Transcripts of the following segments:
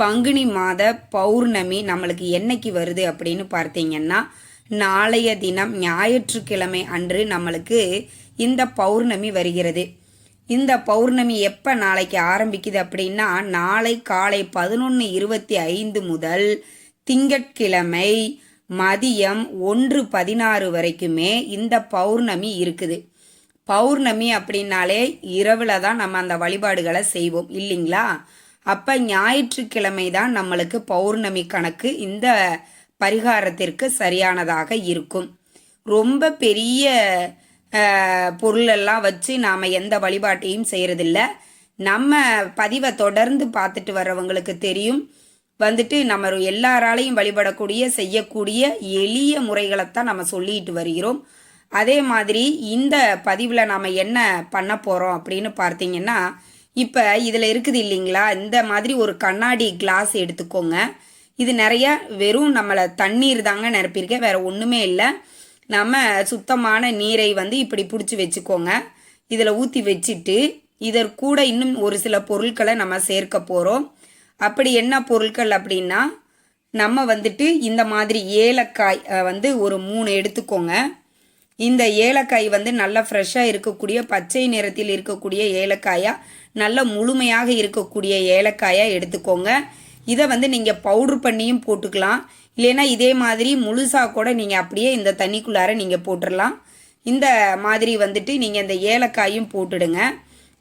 பங்குனி மாத பௌர்ணமி நம்மளுக்கு என்னைக்கு வருது அப்படின்னு பார்த்தீங்கன்னா நாளைய தினம் ஞாயிற்றுக்கிழமை அன்று நம்மளுக்கு இந்த பௌர்ணமி வருகிறது. இந்த பௌர்ணமி எப்போ நாளைக்கு ஆரம்பிக்குது அப்படின்னா நாளை காலை பதினொன்று இருபத்தி ஐந்து முதல் திங்கட்கிழமை மதியம் ஒன்று பதினாறு வரைக்குமே இந்த பௌர்ணமி இருக்குது. பௌர்ணமி அப்படின்னாலே இரவில் தான் நம்ம அந்த வழிபாடுகளை செய்வோம் இல்லைங்களா? அப்போ ஞாயிற்றுக்கிழமை தான் நம்மளுக்கு பௌர்ணமி கணக்கு இந்த பரிகாரத்திற்கு சரியானதாக இருக்கும். ரொம்ப பெரிய பொருளெல்லாம் வச்சு நாம் எந்த வழிபாட்டையும் செய்கிறதில்ல நம்ம பதிவை தொடர்ந்து பார்த்துட்டு வர்றவங்களுக்கு தெரியும். வந்துட்டு நம்ம எல்லாராலையும் வழிபடக்கூடிய செய்யக்கூடிய எளிய முறைகளைத்தான் நம்ம சொல்லிட்டு வருகிறோம். அதே மாதிரி இந்த பதிவில் நாம் என்ன பண்ண போகிறோம் அப்படின்னு பார்த்தீங்கன்னா இப்போ இதில் இருக்குது இல்லைங்களா? இந்த மாதிரி ஒரு கண்ணாடி கிளாஸ் எடுத்துக்கோங்க. இது நிறைய வெறும் நம்மளை தண்ணீர் தாங்க நிரப்பியிருக்கேன் வேறு ஒன்றுமே இல்லை. நம்ம சுத்தமான நீரை வந்து இப்படி பிடிச்சி வச்சுக்கோங்க. இதில் ஊற்றி வச்சுட்டு இதற்கூட இன்னும் ஒரு சில பொருட்களை நம்ம சேர்க்க போகிறோம் அப்படி என்ன பொருட்கள் அப்படின்னா நம்ம வந்துட்டு இந்த மாதிரி ஏலக்காய் வந்து ஒரு மூணு எடுத்துக்கோங்க. இந்த ஏலக்காய் வந்து நல்லா ஃப்ரெஷ்ஷாக இருக்கக்கூடிய பச்சை நிறத்தில் இருக்கக்கூடிய ஏலக்காயாக நல்ல முழுமையாக இருக்கக்கூடிய ஏலக்காயாக எடுத்துக்கோங்க. இதை வந்து நீங்கள் பவுட்ரு பண்ணியும் போட்டுக்கலாம். இல்லைன்னா இதே மாதிரி முழுசாக கூட நீங்கள் அப்படியே இந்த தண்ணிக்குள்ளார நீங்கள் போட்டுடலாம் இந்த மாதிரி வந்துட்டு நீங்கள் இந்த ஏலக்காயும் போட்டுடுங்க.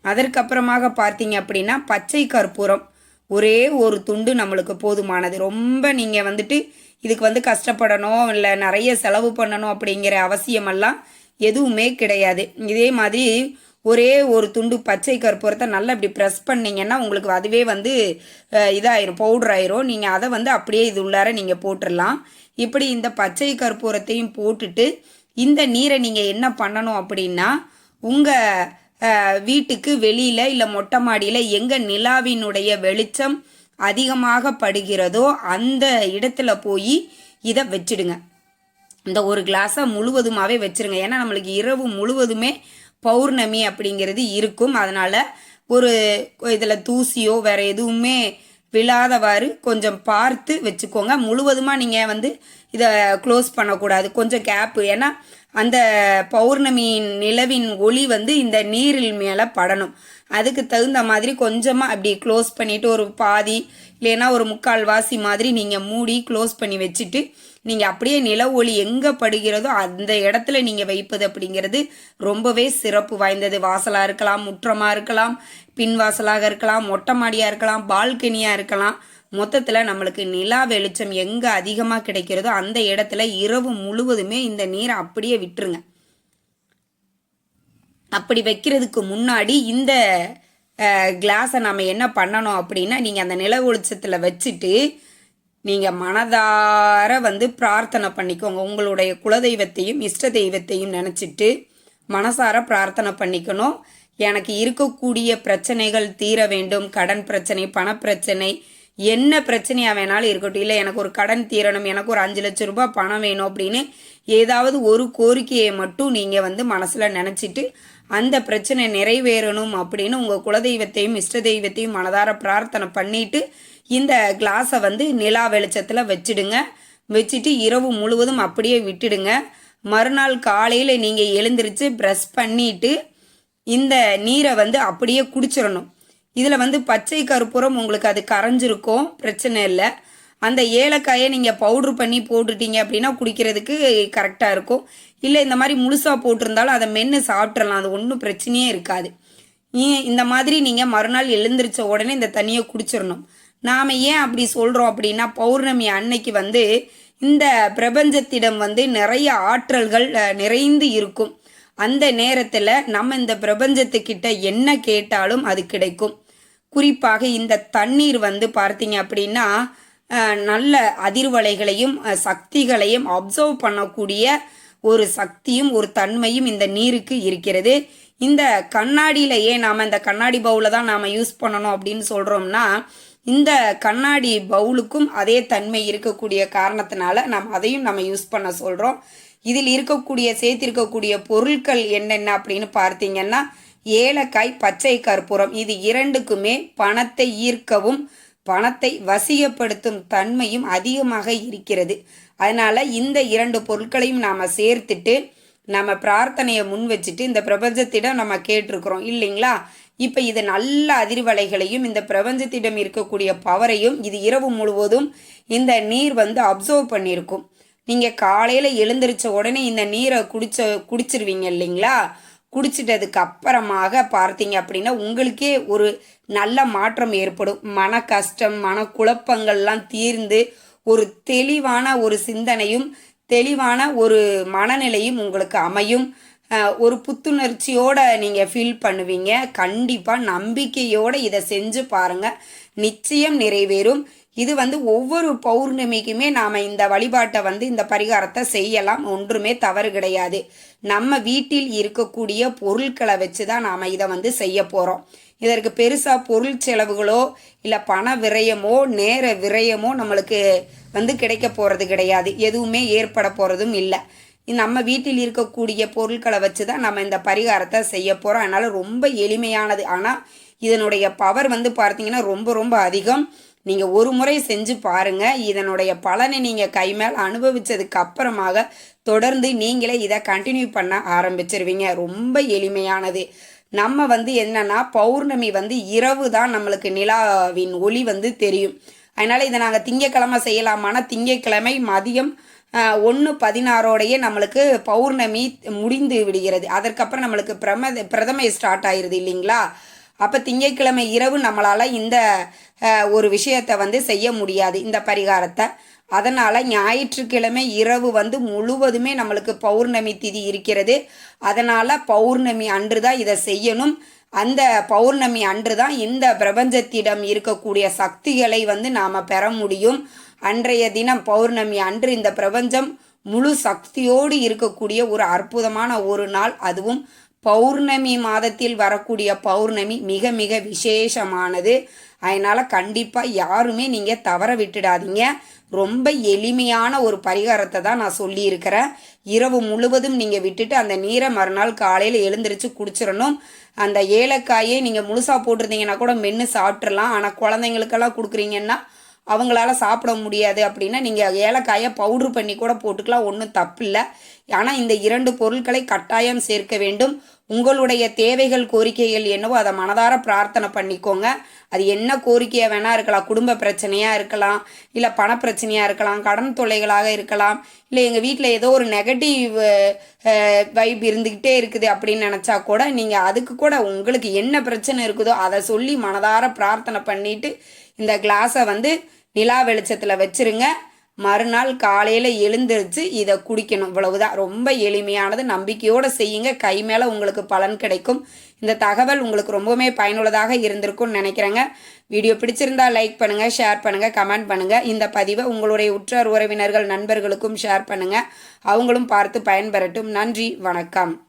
அதற்கப்புறமாக பார்த்தீங்க அப்படின்னா பச்சை கற்பூரம். ஒரே ஒரு துண்டு நம்மளுக்கு போதுமானது. ரொம்ப நீங்கள் வந்துட்டு இதுக்கு வந்து கஷ்டப்படணும் இல்லை நிறைய செலவு பண்ணணும் அப்படிங்கிற அவசியமெல்லாம் எதுவுமே கிடையாது. இதே மாதிரி ஒரே ஒரு துண்டு பச்சை கற்பூரத்தை நல்லா இப்படி ப்ரெஸ் பண்ணீங்கன்னா உங்களுக்கு அதுவே வந்து இதாயிரும் பவுடர் ஆயிரும். நீங்கள் அதை வந்து அப்படியே இது உள்ளார நீங்கள் போட்டுடலாம் இப்படி இந்த பச்சை கற்பூரத்தையும் போட்டுட்டு இந்த நீரை நீங்கள் என்ன பண்ணணும் அப்படின்னா உங்கள் வீட்டுக்கு வெளியில் இல்லை மொட்டை மாடியில் எங்கே நிலாவினுடைய வெளிச்சம் அதிகமாக படுகிறதோ அந்த இடத்துல போய் இதை வச்சிடுங்க. இந்த ஒரு கிளாஸை முழுவதுமாகவே வச்சிருங்க. ஏன்னா நம்மளுக்கு இரவு முழுவதுமே பௌர்ணமி அப்படிங்கிறது இருக்கும். அதனால் ஒரு இதில் தூசியோ வேறு எதுவுமே விழாதவாறு கொஞ்சம் பார்த்து வச்சுக்கோங்க. முழுவதுமாக நீங்கள் வந்து இதை க்ளோஸ் பண்ணக்கூடாது. கொஞ்சம் கேப்பு ஏன்னா அந்த பௌர்ணமியின் நிலவின் ஒளி வந்து இந்த நீரில் மேலே படணும். அதுக்கு தகுந்த மாதிரி கொஞ்சமாக அப்படி க்ளோஸ் பண்ணிவிட்டு ஒரு பாதி இல்லைன்னா ஒரு முக்கால் வாசி மாதிரி நீங்கள் மூடி க்ளோஸ் பண்ணி வச்சுட்டு நீங்கள் அப்படியே நில ஒளி எங்கே படுகிறதோ அந்த இடத்துல நீங்கள் வைப்பது அப்படிங்கிறது ரொம்பவே சிறப்பு வாய்ந்தது. வாசலாக இருக்கலாம் முற்றமாக இருக்கலாம் பின் வாசலாக இருக்கலாம் மொட்டை மாடியாக இருக்கலாம் பால்கனியாக இருக்கலாம். மொத்தத்தில் நம்மளுக்கு நிலா வெளிச்சம் எங்கே அதிகமாக கிடைக்கிறதோ அந்த இடத்துல இரவு முழுவதுமே இந்த நீரை அப்படியே விட்டுருங்க. அப்படி வைக்கிறதுக்கு முன்னாடி இந்த கிளாஸை நம்ம என்ன பண்ணணும் அப்படின்னா நீங்கள் அந்த நில வெளிச்சத்தில் வச்சுட்டு நீங்கள் மனதார வந்து பிரார்த்தனை பண்ணிக்கோங்க. உங்களுடைய குலதெய்வத்தையும் இஷ்ட தெய்வத்தையும் நினச்சிட்டு மனசார பிரார்த்தனை பண்ணிக்கணும். எனக்கு இருக்கக்கூடிய பிரச்சனைகள் தீர வேண்டும். கடன் பிரச்சனை பணப்பிரச்சனை என்ன பிரச்சனையாக வேணாலும் இருக்கட்டும். இல்லை எனக்கு ஒரு கடன் தீரணும் எனக்கு ஒரு அஞ்சு லட்சம் ரூபாய் பணம் வேணும் அப்படின்னு ஏதாவது ஒரு கோரிக்கையை மட்டும் நீங்கள் வந்து மனசில் நினச்சிட்டு அந்த பிரச்சனை நிறைவேறணும் அப்படின்னு உங்கள் குலதெய்வத்தையும் இஷ்ட தெய்வத்தையும் மனதார பிரார்த்தனை பண்ணிட்டு இந்த கிளாஸை வந்து நிலா வெளிச்சத்தில் வச்சிடுங்க. வச்சுட்டு இரவு முழுவதும் அப்படியே விட்டுடுங்க. மறுநாள் காலையில் நீங்கள் எழுந்திரிச்சு ப்ரஷ் பண்ணிட்டு இந்த நீரை வந்து அப்படியே குடிச்சிடணும். இதில் வந்து பச்சை கருப்புறம் உங்களுக்கு அது கரைஞ்சிருக்கும் பிரச்சனை இல்லை. அந்த ஏலக்காயை நீங்கள் பவுட்ரு பண்ணி போட்டுட்டீங்க அப்படின்னா குடிக்கிறதுக்கு கரெக்டாக இருக்கும். இல்லை இந்த மாதிரி முழுசாக போட்டிருந்தாலும் அதை மென்று சாப்பிட்றலாம் அது ஒன்றும் பிரச்சனையே இருக்காது. இந்த மாதிரி நீங்கள் மறுநாள் எழுந்திரிச்ச உடனே இந்த தண்ணியை குடிச்சிடணும். நாம் ஏன் அப்படி சொல்கிறோம் அப்படின்னா பௌர்ணமி அன்னைக்கு வந்து இந்த பிரபஞ்சத்திடம் வந்து நிறைய ஆற்றல்கள் நிறைந்து இருக்கும். அந்த நேரத்தில் நம்ம இந்த பிரபஞ்சத்துக்கிட்ட என்ன கேட்டாலும் அது கிடைக்கும். குறிப்பாக இந்த தண்ணீர் வந்து பார்த்தீங்க அப்படின்னா நல்ல அதிர்வலைகளையும் சக்திகளையும் அப்சர்வ் பண்ணக்கூடிய ஒரு சக்தியும் ஒரு தன்மையும் இந்த நீருக்கு இருக்கிறது. இந்த கண்ணாடியிலேயே நாம் இந்த கண்ணாடி பவுலை தான் நாம் யூஸ் பண்ணணும் அப்படின்னு சொல்கிறோம்னா இந்த கண்ணாடி பவுலுக்கும் அதே தன்மை இருக்கக்கூடிய காரணத்தினால நாம் அதையும் நம்ம யூஸ் பண்ண சொல்கிறோம் இதில் இருக்கக்கூடிய சேர்த்திருக்கக்கூடிய பொருட்கள் என்னென்ன அப்படின்னு பார்த்தீங்கன்னா ஏலக்காய் பச்சை கற்பூரம். இது இரண்டுக்குமே பணத்தை ஈர்க்கவும் பணத்தை வசியப்படுத்தும் தன்மையும் அதிகமாக இருக்கிறது. அதனால இந்த இரண்டு பொருட்களையும் நாம் சேர்த்துட்டு நம்ம பிரார்த்தனையை முன் வச்சுட்டு இந்த பிரபஞ்சத்திடம் நம்ம கேட்டிருக்கிறோம் இல்லைங்களா? இப்போ இது நல்ல அதிர்வலைகளையும் இந்த பிரபஞ்சத்திடம் இருக்கக்கூடிய பவரையும் இது இரவு முழுவதும் இந்த நீர் வந்து அப்சர்வ் பண்ணியிருக்கும். நீங்கள் காலையில் எழுந்திரிச்ச உடனே இந்த நீரை குடிச்ச குடிச்சிருவீங்க இல்லைங்களா? குடிச்சிட்டதுக்கு அப்புறமாக பார்த்தீங்க அப்படின்னா உங்களுக்கே ஒரு நல்ல மாற்றம் ஏற்படும். மன கஷ்டம் மன குழப்பங்கள்லாம் தீர்ந்து ஒரு தெளிவான ஒரு சிந்தனையும் தெளிவான ஒரு மனநிலையும் உங்களுக்கு அமையும். ஒரு புத்துணர்ச்சியோட நீங்கள் ஃபீல் பண்ணுவீங்க. கண்டிப்பாக நம்பிக்கையோடு இதை செஞ்சு பாருங்கள் நிச்சயம் நிறைவேறும். இது வந்து ஒவ்வொரு பௌர்ணமிக்குமே நாம் இந்த வழிபாட்டை வந்து இந்த பரிகாரத்தை செய்யலாம். ஒன்றுமே தவறு கிடையாது. நம்ம வீட்டில் இருக்கக்கூடிய பொருட்களை வச்சு தான் நாம் இதை வந்து செய்ய போகிறோம் இதற்கு பெருசாக பொருள் செலவுகளோ இல்லை பண விரயமோ நேர விரயமோ நம்மளுக்கு வந்து கிடைக்க போகிறது கிடையாது. எதுவுமே ஏற்பட போகிறதும் இல்லை. நம்ம வீட்டில் இருக்கக்கூடிய பொருட்களை வச்சு தான் நம்ம இந்த பரிகாரத்தை செய்ய போகிறோம் அதனால் ரொம்ப எளிமையானது. ஆனால் இதனுடைய பவர் வந்து பார்த்தீங்கன்னா ரொம்ப ரொம்ப அதிகம். நீங்கள் ஒரு முறை செஞ்சு பாருங்கள் இதனுடைய பலனை நீங்கள் கை மேல் அனுபவித்ததுக்கு அப்புறமாக தொடர்ந்து நீங்களே இதை கண்டினியூ பண்ண ஆரம்பிச்சிருவீங்க. ரொம்ப எளிமையானது. நம்ம வந்து என்னன்னா பௌர்ணமி வந்து இரவு தான் நம்மளுக்கு நிலாவின் ஒளி வந்து தெரியும். அதனால் இதை நாங்கள் திங்கக்கிழமை செய்யலாமான்னா திங்கக்கிழமை மதியம் ஒன்று பதினாறோடையே நம்மளுக்கு பௌர்ணமி முடிந்து விடுகிறது. அதற்கப்புறம் நம்மளுக்கு பிரம பிரதமை ஸ்டார்ட் ஆயிருது இல்லைங்களா? அப்போ திங்கட்கிழமை இரவு நம்மளால் இந்த ஒரு விஷயத்தை வந்து செய்ய முடியாது. இந்த பரிகாரத்தை. அதனால் ஞாயிற்றுக்கிழமை இரவு வந்து முழுவதுமே நம்மளுக்கு பௌர்ணமி திதி இருக்கிறது. அதனால் பௌர்ணமி அன்று தான் இதை செய்யணும். அந்த பௌர்ணமி அன்று தான் இந்த பிரபஞ்சத்திடம் இருக்கக்கூடிய சக்திகளை வந்து நாம் பெற முடியும். அன்றைய தினம் பௌர்ணமி அன்று இந்த பிரபஞ்சம் முழு சக்தியோடு இருக்கக்கூடிய ஒரு அற்புதமான ஒரு நாள். அதுவும் பௌர்ணமி மாதத்தில் வரக்கூடிய பௌர்ணமி மிக மிக விசேஷமானது. அதனால் கண்டிப்பாக யாருமே நீங்கள் தவற விட்டுடாதீங்க. ரொம்ப எளிமையான ஒரு பரிகாரத்தை தான் நான் சொல்லியிருக்கிறேன். இரவு முழுவதும் நீங்கள் விட்டுட்டு அந்த நீரை மறுநாள் காலையில் எழுந்திரிச்சு குடிச்சிடணும் அந்த ஏலக்காயை நீங்கள் முழுசாக போட்டிருந்தீங்கன்னா கூட மென்று சாப்பிட்றலாம் ஆனால் குழந்தைங்களுக்கெல்லாம் கொடுக்குறீங்கன்னா அவங்களால சாப்பிட முடியாது அப்படின்னா நீங்கள் ஏலக்காயை பவுட்ரு பண்ணி கூட போட்டுக்கலாம். ஒன்றும் தப்பில்லை. ஆனால் இந்த இரண்டு பொருட்களை கட்டாயம் சேர்க்க வேண்டும். உங்களுடைய தேவைகள் கோரிக்கைகள் என்னவோ அதை மனதார பிரார்த்தனை பண்ணிக்கோங்க. அது என்ன கோரிக்கையாக வேணா இருக்கலாம். குடும்ப பிரச்சனையாக இருக்கலாம். இல்லை பண பிரச்சனையாக இருக்கலாம். கடன் தொல்லைகளாக இருக்கலாம். இல்லை எங்கள் வீட்டில் ஏதோ ஒரு நெகட்டிவ் வைப் இருந்துக்கிட்டே இருக்குது அப்படின்னு நினச்சா கூட நீங்கள் அதுக்கு கூட உங்களுக்கு என்ன பிரச்சனை இருக்குதோ அதை சொல்லி மனதார பிரார்த்தனை பண்ணிட்டு இந்த கிளாஸை வந்து நிலா வெளிச்சத்தில் வச்சிருங்க. மறுநாள் காலையில் எழுந்திரிச்சு இதை குடிக்கணும். இவ்வளவுதான். ரொம்ப எளிமையானது. நம்பிக்கையோடு செய்யுங்க. கை மேலே உங்களுக்கு பலன் கிடைக்கும். இந்த தகவல் உங்களுக்கு ரொம்பவுமே பயனுள்ளதாக இருந்திருக்கும்னு நினைக்கிறேங்க. வீடியோ பிடிச்சிருந்தா லைக் பண்ணுங்கள் ஷேர் பண்ணுங்கள் கமெண்ட் பண்ணுங்கள் இந்த பதிவை உங்களுடைய உற்றார் உறவினர்கள் நண்பர்களுக்கும் ஷேர் பண்ணுங்கள் அவங்களும் பார்த்து பயன்பெறட்டும். நன்றி வணக்கம்.